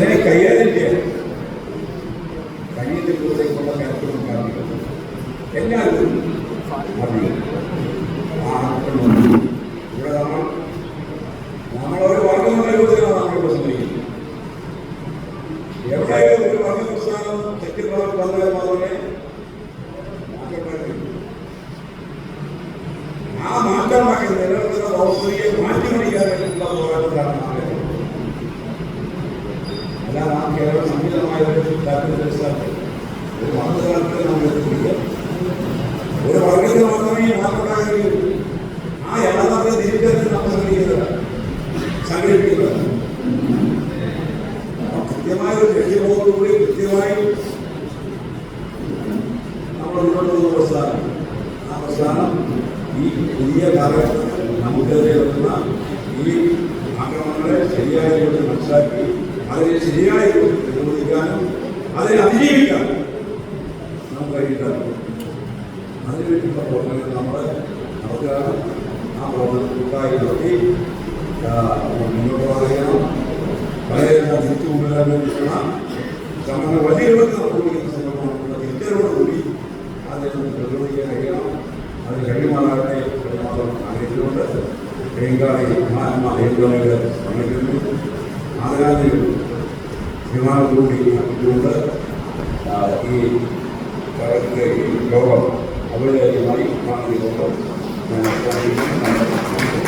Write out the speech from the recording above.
അതിനെ കൈകാര്യം കഴിഞ്ഞ ദിവസത്തേക്കുള്ള കാര്യത്തിലും കാര്യങ്ങൾ എല്ലാവരും അറിയും ആ നമ്മൾ മാറ്റി പോരാട്ടം ഒരു മാറ്റമാക്കി നിലനിൽക്കുന്ന വ്യവസ്ഥയെ മാറ്റിമറിക്കാൻ വേണ്ടിയിട്ടുള്ള പോരാട്ടത്തിലാണ് നാളെ കേരളം സംഗീതമായ ഒരു താല്പര്യത്തിലാണ് ഒരു മതകാലത്തിൽ നമ്മൾ എത്തിക്കുക ഒരു വർഗത്തിൽ മാത്രമേ കഴിയൂ ആ യഥാർത്ഥ തിരിച്ചറിഞ്ഞ് നമ്മൾ സംഘടിപ്പിക്കുന്നത്. അപ്പോൾ കൃത്യമായ ഒരു ലക്ഷ്യബോധത്തോടുകൂടി കൃത്യമായി നമ്മൾ മുന്നോട്ട് ഈ പുതിയ കാലഘട്ടത്തിൽ നമുക്കെതിരെ ഈ ആക്രമണങ്ങളെ ശരിയായ മനസ്സിലാക്കി അതിനെ ശരിയായ പ്രതിരോധിക്കാനും അതിനെ അതിജീവിക്കാം നാം കഴിയിട്ടാണ് അതിനുവേണ്ടിയുള്ള പ്രവർത്തനങ്ങൾ നമ്മൾ നടത്തുകയാണ്. ആ പ്രവർത്തനം കൂട്ടായി നടത്തി മുന്നോട്ട് വളരെയണം വളരെയധികം തിരിച്ചുകൊണ്ടുവരാൻ വേണ്ടിയിട്ടുള്ള ശ്രമങ്ങൾ വലിയ രൂപത്തിൽ നടന്നുകൊണ്ടിരിക്കുന്ന ശ്രമമാണ് തിരിച്ചറിവോടുകൂടി അതിനെ നമുക്ക് പ്രതിരോധിക്കാൻ കഴിയണം. അത് കഴിയുമാറാകട്ടെ മാത്രം ആഗ്രഹിച്ചുകൊണ്ട്. പ്രിയങ്കാളി മഹാത്മാ ദേവഗണയുടെ സമയത്തിന് ಹಾಗಾಗಿ ವಿಮಾನದಲ್ಲಿ ಆಗಿರುವುದ ಈ ಯೋಗ ಅವಳಿ ಮಾಡಿ ಮಾಡಿರುವುದು ನನ್ನ